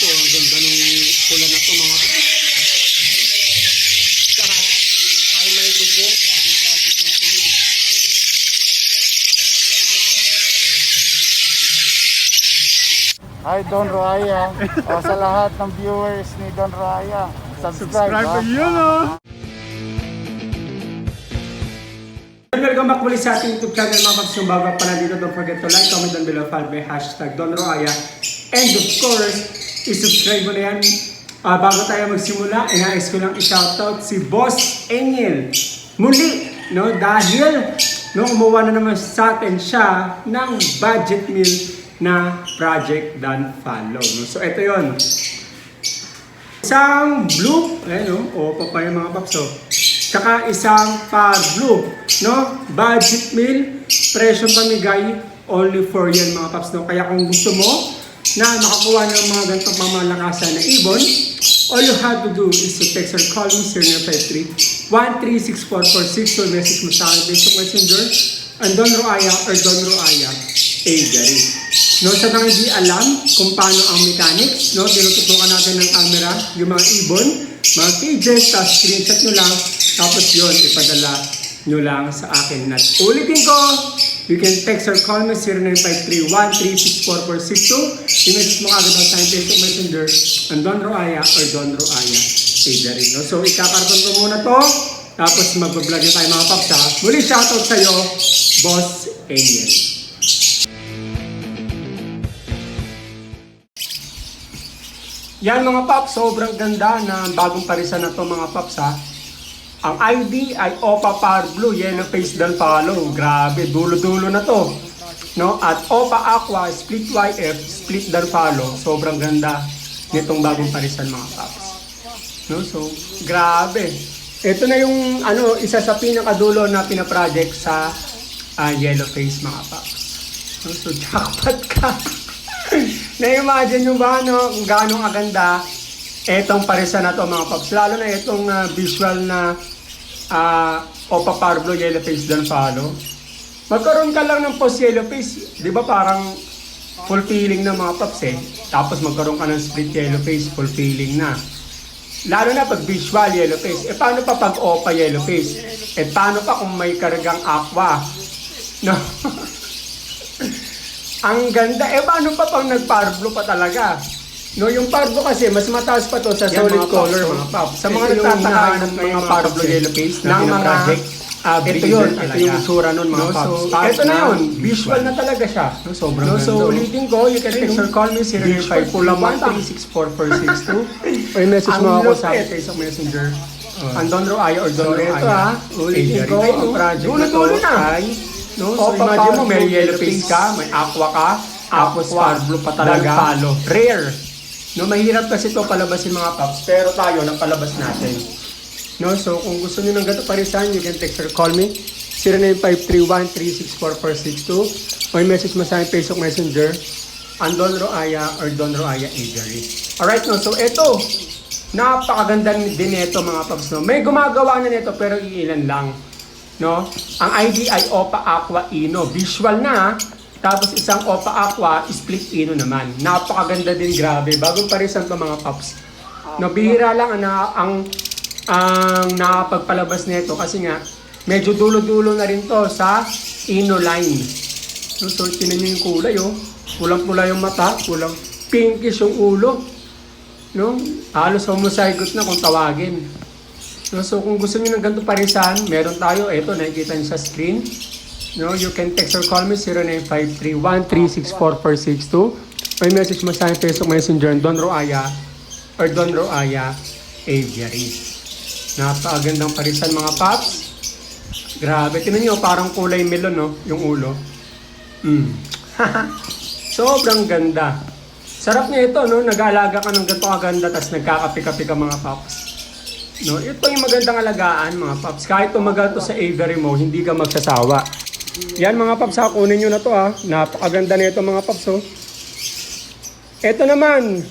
Ito, ang ganda ng pula na to mga Lahat ay may bubong. Bagong project natin yun. Hi Don Raya. o sa lahat ng viewers ni Don Raya, subscribe. Subscribe to yun oh. Welcome back muli sa ating YouTube channel mga paps. Yung bago pa lang dito, don't forget to like, comment down below, follow by hashtag Don Roaya. And of course, isubscribe mo na yan. Ah, bago tayo magsimula, inayos ko lang i-shoutout si Boss Engel. Muli, no? Dahil, no, umuha na naman sa atin siya ng budget meal na Project Dan Follow. No? So, ito yon Isang blue, ayun o, o papaya mga paps oh. Tsaka isang par blue, no? Budget meal, presyo pamigay, only for yan mga paps, no? Kaya kung gusto mo na makakuha ng mga ganitong mamalakasan na ibon, all you have to do is to text or call me 0953 1364446 or message mo sa akin Facebook Messenger ang Don Roaya or Don Roaya Avery. No, sa mga hindi alam kung paano ang mechanics, no, tinututukan natin ng camera, yung mga ibon, mga cages, tapos screenshot nyo lang, tapos yun, ipadala nyo lang sa akin. At ulitin ko, you can text or call me 0953-1364462. I-message mo agad sa akin Facebook Messenger, ang Don Roaya or Don Roaya Avery. No? So, ikakarton ko muna to, tapos mag-vlog na tayo mga paps ha. Muli shoutout sa'yo, Boss Angel. Yan mga paps, sobrang ganda na bagong parisan na to mga paps ha. Ang ID ay Opa Power Blue, yellow face dan follow. Grabe, dulo-dulo na to. No? At Opa Aqua, split YF, split dan follow. Sobrang ganda nitong bagong parisan mga paps. No? So, grabe. Ito na yung ano, isa sa pinakadulo na pinaproject sa ah, yellow face mga paps. No? So, jackpot ka. Na-imagine nyo ba no, kung gaano kaganda etong parisa na to mga paps. Lalo na itong ah, visual na ah, Opa Parblo Yellow Face Dan Follow. Magkaroon ka lang ng post yellow face, di ba parang fulfilling na mga paps eh. Tapos magkaroon ka ng split yellow face, fulfilling na. Lalo na pag visual yellow face. Eh paano pa pag opa yellow face? Eh paano pa kung may kargang aqua? No? Ang ganda. Eh paano pa pang nag-parblo pa talaga? No, yung parblo kasi mas mataas pa to sa Yan, solid mga color paps, mga paps. Sa mga Ito yung nagtataka hinahanap ng mga mga parblo paps eh, yellow face na ng mga pinaproject. ah, Ito breeder yun, ito talaga. yung itsura nun, mga no. So, Start ito na yun. visual. Visual na talaga siya. No, sobrang no, so ganda, oh. ulitin ko, you can text or call me 05 Or message mo ako sa akin Facebook Messenger. Ang Don Roaya or Don So, Roaya. ito, ah. Ulitin ko, Ay, ang project na to dulo-dulo na. ay No, so Opa, imagine mo, Pablo, may yellow yellow face ka, may aqua ka, tapos Aqua, Pablo pa talaga. Rare. No, mahirap kasi to palabasin mga paps, pero tayo, napalabas natin. No, so kung gusto niyo ng gato parisan, you can text or call me 0953-1364462 or message mo sa akin Facebook Messenger ang Don Roaya or Don Roaya Avery. Alright, no, so eto, napakaganda din nito mga paps. No? May gumagawa na nito pero iilan lang. No? Ang ID ay Opa Aqua Ino. Visual na, tapos isang Opa Aqua split Ino naman. Napakaganda din, grabe. Bagong parisan to mga paps. No, bihira lang ang, ang, ang nakapagpalabas nito kasi nga, medyo dulo-dulo na rin to sa Ino line. No, so, tinan nyo yung kulay, oh. Pulang-pula yung mata, pulang pinkish yung ulo. No? Halos homozygote na kung tawagin. No, so kung gusto niyo ng ganito parisan, meron tayo, eto, nakikita niyo sa screen. No, you can text or call me 0953-1364462 or message mo sa akin Facebook Messenger Don Roaya or Don Roaya Aviary. Napakagandang parisan mga paps. Grabe, tinan nyo, parang kulay melon, no? Yung ulo. Mm. Sobrang ganda. Sarap niya ito, no? Nag-aalaga ka ng ganito kaganda, tapos nagkakapi-kapi ka mga paps. No, ito yung magandang alagaan mga paps. Kahit tumagal to sa aviary mo, hindi ka magsasawa. Yan mga paps, ha, kunin nyo na to ha. Napakaganda na ito mga paps, oh. Ito naman,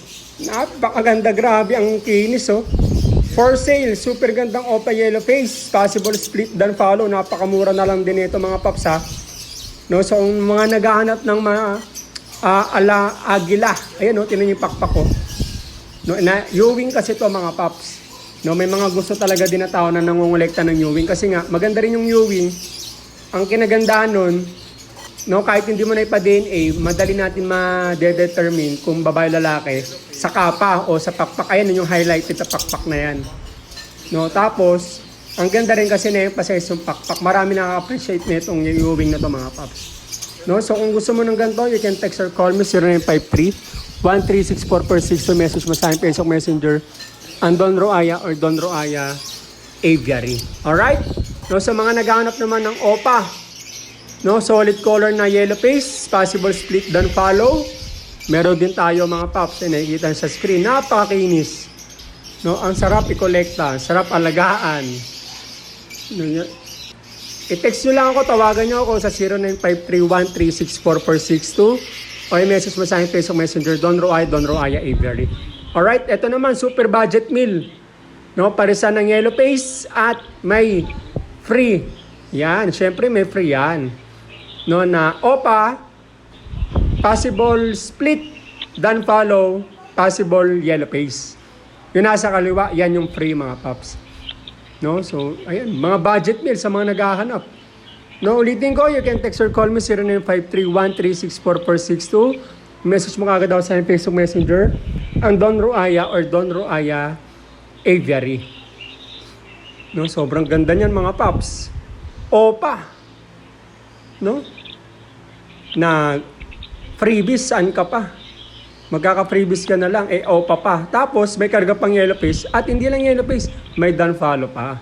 napakaganda, grabe ang kinis, oh. For sale, super gandang Opa Yellow Face. Possible split dan follow. Napakamura na lang din ito mga paps ha. No, so ang mga naghahanap ng mga ah, ala agila. Ayan oh, tinan yung pakpak ko. No, na, Ewing kasi to mga paps. No, may mga gusto talaga din na tao na nangongolekta ng Ewing kasi nga maganda rin yung Ewing. Ang kinagandaan nun, no, kahit hindi mo na ipa-DNA, madali natin ma-determine kung babae lalaki sa kapa o sa pakpak. Ayan yung highlighted sa pakpak na yan. No, tapos, ang ganda rin kasi na-emphasize yung pakpak. Marami nakaka-appreciate nitong Ewing na to mga paps. No, so kung gusto mo ng ganito, you can text or call me 0953 1364462 message mo sa akin Facebook Messenger ang Don Roaya or Don Roaya Aviary. Alright? No, sa mga naghahanap naman ng OPA, no, solid color na yellow face, possible split dan follow. Meron din tayo mga paps na nakikita sa screen. Napakakinis. No, ang sarap i-collecta, sarap alagaan. No, I-text nyo lang ako, tawagan nyo ako sa 0953-1364462 o i-message mo sa akin Facebook Messenger, Don Roaya, Don Roaya Aviary. Alright, ito naman, super budget meal. No, parisan ng yellow face at may free. Yan, syempre may free yan. No, na OPA, possible split, dan follow, possible yellow face. Yung nasa kaliwa, yan yung free mga paps. No? So, ayan, mga budget meal sa mga naghahanap. No, ulitin ko, you can text or call me 0953-1364462. Message mo kagad ako sa Facebook Messenger ang Don Roaya or Don Roaya Aviary. No, sobrang ganda niyan mga paps. Opa. No? Na freebies saan ka pa? Magkaka-freebies ka na lang, eh opa pa. Tapos may karga pang yellow face at hindi lang yellow face, may done follow pa.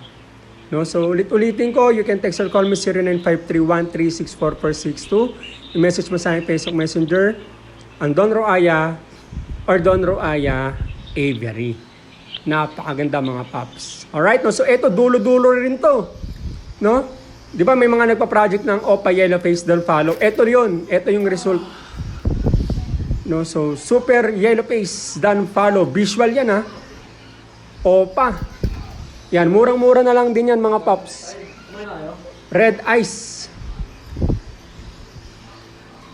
No, so ulit-ulitin ko, you can text or call me 0953-1364462. I-message mo sa akin Facebook Messenger ang Don Roaya or Don Roaya Aviary. Napakaganda mga paps. Alright, no? so eto dulo-dulo rin to. No? Di ba may mga nagpa-project ng Opa Yellow Face Don Follow? Eto yun, eto yung result No, so super yellow face, dan follow. Visual yan ha. Opa. Yan, murang-mura na lang din yan mga pops. Red eyes.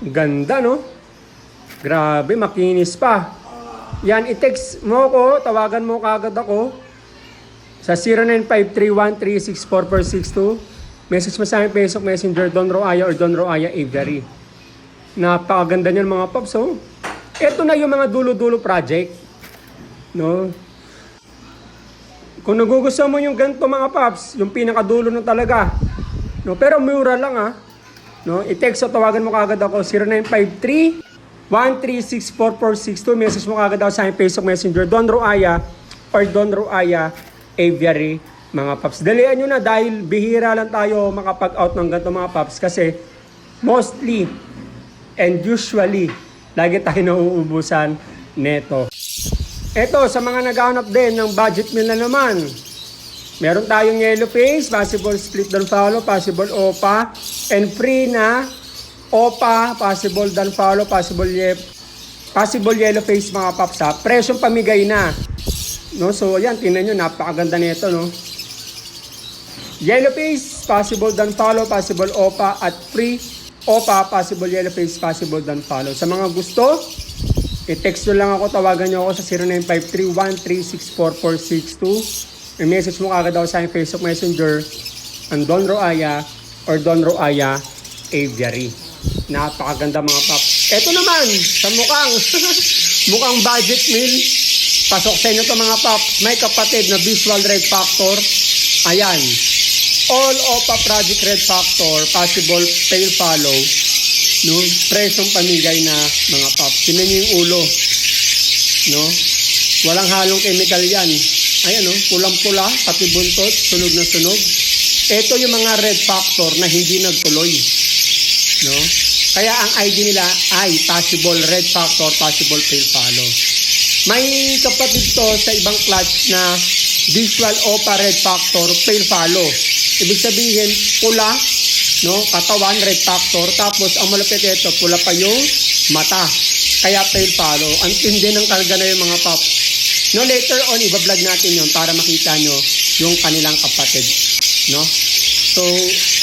Ganda no? Grabe, makinis pa. Yan, i-text mo ko, tawagan mo kagad ako sa 0953-1364462. Message mo sa akin Facebook Messenger, Don Roaya or Don Roaya Avery. Napakaganda niyan mga pops, oh. Ito na yung mga dulo-dulo project. No? Kung nagugustuhan mo yung ganito mga paps, yung pinakadulo na talaga. No, pero mura lang ah. No, i-text o tawagan mo kagad ako 0953 1364462 message mo kagad ako sa aking Facebook Messenger Don Roaya or Don Roaya Aviary mga paps. Dalian nyo na dahil bihira lang tayo makapag-out ng ganito mga paps kasi mostly and usually lagi tayo nauubusan neto. Ito, sa mga naghahanap din ng budget meal na naman, meron tayong yellow face, possible split down follow, possible OPA, and free na OPA, possible down follow, possible ye possible yellow face mga paps ha. Presyong pamigay na. No, so ayan, tingnan nyo, napakaganda nito, no. Yellow face, possible down follow, possible OPA, at free OPA, possible yellow face, possible down follow. Sa mga gusto, i-text nyo lang ako, tawagan nyo ako sa 0953-1364462. I-message mo kagad ako sa Facebook Messenger ang Don Roaya or Don Roaya Aviary. Napakaganda mga pop. Ito naman, sa mukhang, mukhang budget meal. Pasok sa inyo to mga pop. May kapatid na visual red factor. Ayan. All OPA Project Red Factor, possible fail follow. No? Presyong pamigay na mga pop. Tinan nyo yung ulo. No? Walang halong chemical yan. Ayan, no? pulang-pula, pati buntot, sunog na sunog. Ito yung mga red factor na hindi nagtuloy. No? Kaya ang ID nila ay possible red factor, possible fail follow. May kapatid to sa ibang clutch na visual OPA red factor, fail follow. Ibig sabihin, pula, no? Katawan, red factor. Tapos, ang malapit ito, pula pa yung mata. Kaya fail follow. Ang tindi ng karga na yung mga pop. No, later on, iba-vlog natin yon para makita nyo yung kanilang kapatid. No? So,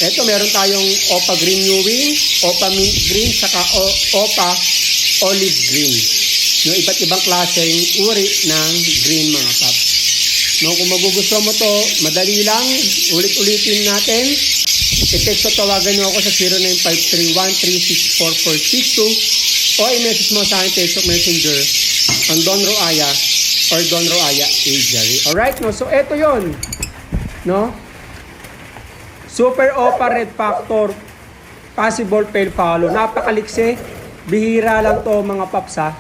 eto meron tayong OPA Green New Wing, OPA Mint Green, saka O- OPA Olive Green. No, iba't ibang klaseng uri ng green mga paps. No, kung magugustuhan mo to, madali lang, ulit-ulitin natin. I-text o tawagan nyo ako sa 0953-1364462 o i-message mo sa akin Facebook Messenger ang Don Roaya or Don Roaya Aviary. Alright, no? So, eto yon No? Super Opa Red Factor Possible Fail Follow. Napakaliksi. Bihira lang to mga papsa.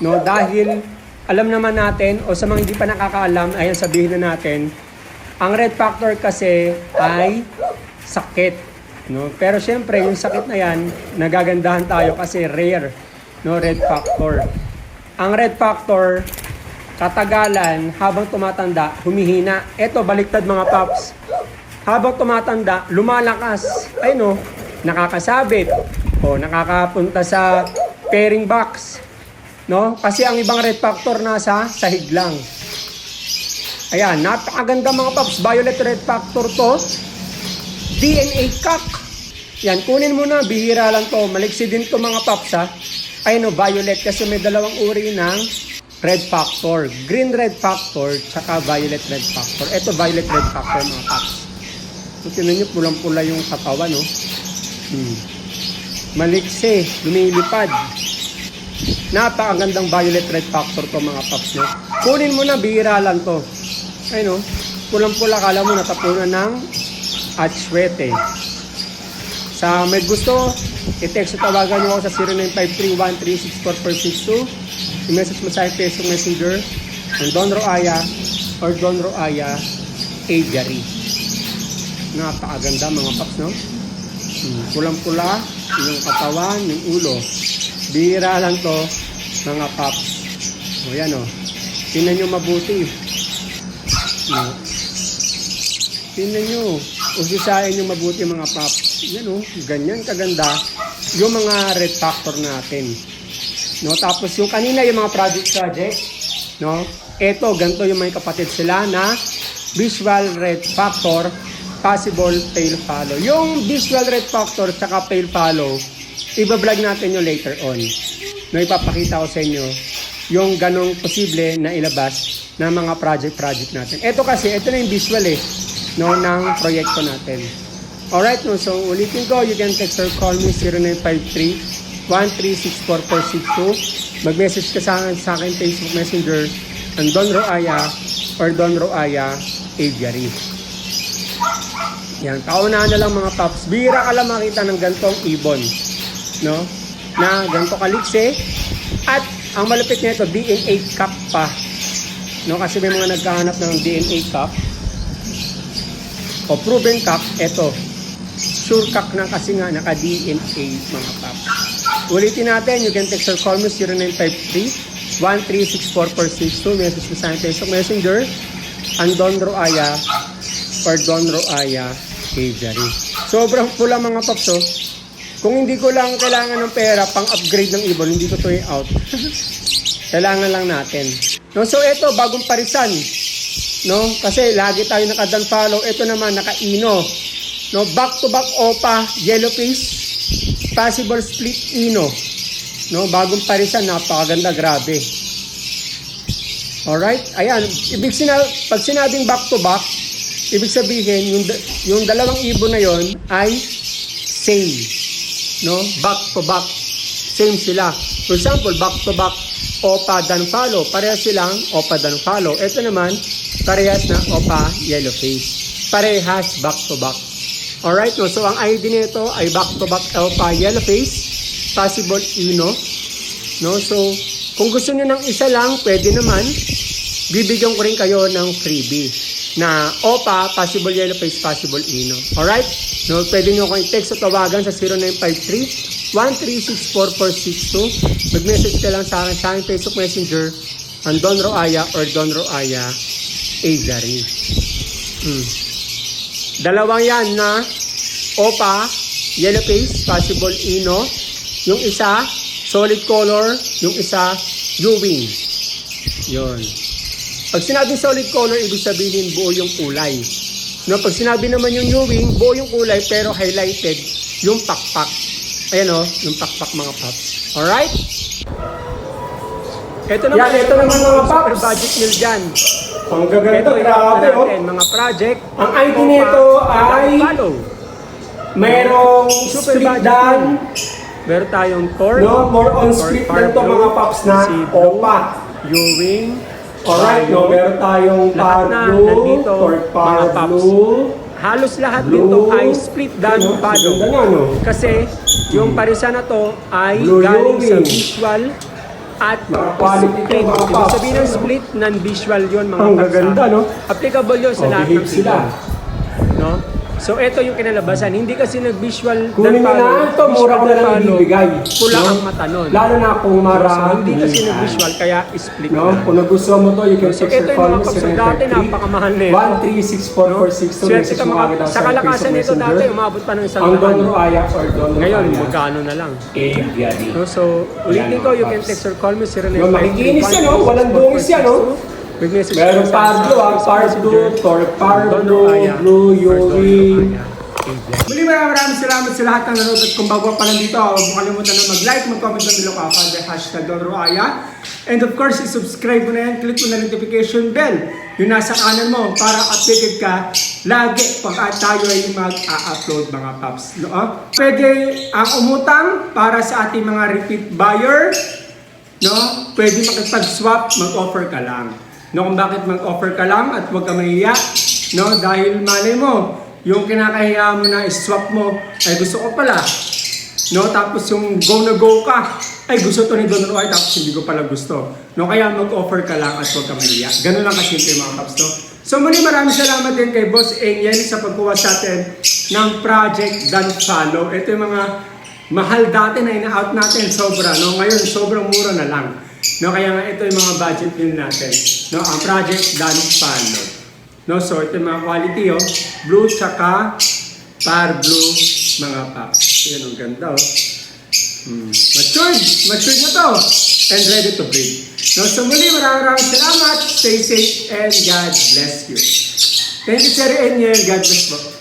No? Dahil alam naman natin o sa mga hindi pa nakakaalam, ayan sabihin na natin, ang red factor kasi ay sakit. No? Pero syempre, yung sakit na yan, nagagandahan tayo kasi rare. No? Red factor. Ang red factor, katagalan, habang tumatanda, humihina. Eto, baliktad mga paps. Habang tumatanda, lumalakas. Ay no, nakakasabit. O nakakapunta sa pairing box. No? Kasi ang ibang red factor nasa sahig lang. Ayan, napakaganda mga paps. Violet red factor to. DNA cock. Yan, kunin mo na. Bihira lang to. Maliksi din to mga paps ha. Ay no, violet kasi may dalawang uri ng red factor. Green red factor, tsaka violet red factor. Ito violet red factor mga paps. So, tinan nyo, pulang-pula yung katawan, no? Hmm. Maliksi, lumilipad. Napakagandang violet red factor to mga paps, no? Kunin mo na, bihira lang to. Ay, no? Pulang-pula, kala mo natapunan ng atswete. Sa may gusto, i-text o tawagan nyo ako sa 0953-1364462. I-message mo sa Facebook Messenger ng Don Roaya or Don Roaya Aviary. Napakaganda mga paps, no? Hmm, Pulang-pula, yung katawan, yung ulo. Bira lang to, mga paps. O yan o. Tingnan nyo mabuti. No. Tingnan nyo. Usisahin nyo mabuti mga paps. Yan o. Ganyan kaganda yung mga red factor natin. No, tapos yung kanina yung mga project project, no? Ito, ganito yung may kapatid sila na visual red factor, possible fail follow. Yung visual red factor tsaka fail follow, iba-vlog natin yung later on. No, ipapakita ko sa inyo yung ganong posible na ilabas ng mga project-project natin. Ito kasi, ito na yung visual eh, no, ng proyekto natin. Alright, no, so ulitin ko, you can text or call me 0953 1364462. Mag-message ka sa sa akin Facebook Messenger ang Don Roaya or Don Roaya Aviary. Yan, kaunahan na lang mga paps. Bira ka lang makita ng gantong ibon. No? Na ganto kaliksi. At ang malupit nito, DNA cup pa. No? Kasi may mga nagkahanap ng DNA cup. O proven cup, eto. Sure cup na kasi nga naka-DNA mga paps. Ulitin natin, you can text or call me 0953 1364462. Message mo sa Messenger. Ang Don Roaya or Don Roaya Aviary. Sobrang pula mga paps oh. Kung hindi ko lang kailangan ng pera pang upgrade ng ibon, hindi ko to out. kailangan lang natin. No, so ito, bagong parisan. No? Kasi lagi tayo naka-dan follow. Ito naman, naka-ino. No, back to back opa, yellow face, possible split ino. No, bagong parisan, napakaganda, grabe. Alright? Ayan, ibig sina pag sinabing back to back, ibig sabihin yung yung dalawang ibon na yon ay same. No? Back to back. Same sila. For example, back to back Opa dan follow. Parehas silang Opa dan follow. Ito naman, parehas na Opa yellow face. Parehas back to back. Alright, no? so ang ID nito ay back-to-back Alpha Yellow Face, possible Ino. No? So, kung gusto niyo ng isa lang, pwede naman. Bibigyan ko rin kayo ng freebie na OPA, possible yellow face, possible Ino. Alright? No, pwede niyo akong i-text o tawagan sa 0953 1364462. Mag-message ka lang sa akin sa aking Facebook Messenger ang Don Roaya or Don Roaya Aviary. Hmm. Dalawang yan na OPA, yellow face, possible ino. Yung isa, solid color. Yung isa, U-wing. Yun. Pag sinabing solid color, ibig sabihin buo yung kulay. No, pag sinabi naman yung U-wing, buo yung kulay pero highlighted yung pakpak. Ayan o, yung pakpak mga paps. Alright? Ito naman, Yan, ito naman mga super paps. budget meal dyan. Ang gaganda, grabe oh. mga project. Ang ID nito ay Follow. mayroong Super split dan. Meron tayong pork. no? More on split dan to mga paps na seafood, opa. Ewing. Alright, no? Meron tayong Lahat na parblue, nandito, pork mga paps. parblue, Halos lahat Blue. dito ay split dan Ano, follow. ganda na, no? Kasi yung parisa na to ay Blue galing sa visual at Mga quality to, split. mga Ibig paps. sabihin ng split, non-visual yun mga Ang paps, gaganda, ha? no? Applicable yun sa Oh, lahat behave ng sila. No? So ito yung kinalabasan. Hindi kasi nag-visual Kunin mo na ito, mura ko na lang ibibigay. Pula no? ang mata nun. Lalo na kung So, marami. hindi kasi nag-visual, kaya split No? na. Kung nagustuhan mo to, you can So, text ito or yung call mga me kapso dati, napakamahal na ito. 1364462. Swerte Message mo mga, agad ako sa kalakasan nito dati, umabot pa ng isang Ang Don. Roaya or Don Ngayon, Roaya. magkano na lang. Aviary. No, so, ulitin ko, you can text or call me 0953 Yung makikinis yan, oh. Walang dungis yan, oh. With message Meron sa- Pablo, ah. sa Pablo, messenger. Don Pablo, Roaya Blue, Don Yuri. Muli maraming maraming salamat sa lahat ng nanonood at kung bago pa lang dito, huwag mo kalimutan na mag-like, mag-comment down below ka the hashtag Don Roaya. And of course, i-subscribe mo na yan, click mo na notification bell yung nasa kanan mo para updated ka lagi pag tayo ay mag-a-upload mga paps. No? ah? Pwede ang umutang para sa ating mga repeat buyer, no? Pwede makipag-swap, mag-offer ka lang. No, kung bakit mag-offer ka lang at huwag ka mahiya, no? Dahil malay mo, yung kinakahiya mo na swap mo, ay gusto ko pala. No, tapos yung go na go ka, ay gusto to ni Don Roy, tapos hindi ko pala gusto. No, kaya mag-offer ka lang at huwag ka mahiya. Ganun lang kasimple mga kaps, no? So muli maraming salamat din kay Boss Angel sa pagkuha sa atin ng Project Dan Follow. Ito yung mga mahal dati na ina-out natin, sobra. No? Ngayon, sobrang mura na lang. No? Kaya nga ito yung mga budget din natin. No? Ang Project Dan Follow. No? So ito yung mga quality, oh. Blue tsaka par blue mga paps. Yan, ang ganda, oh. Hmm. Matured! Matured na to! And ready to breed. No, so muli, maraming maraming salamat. Stay safe and God bless you. Thank you, Sir Eniel. God bless po.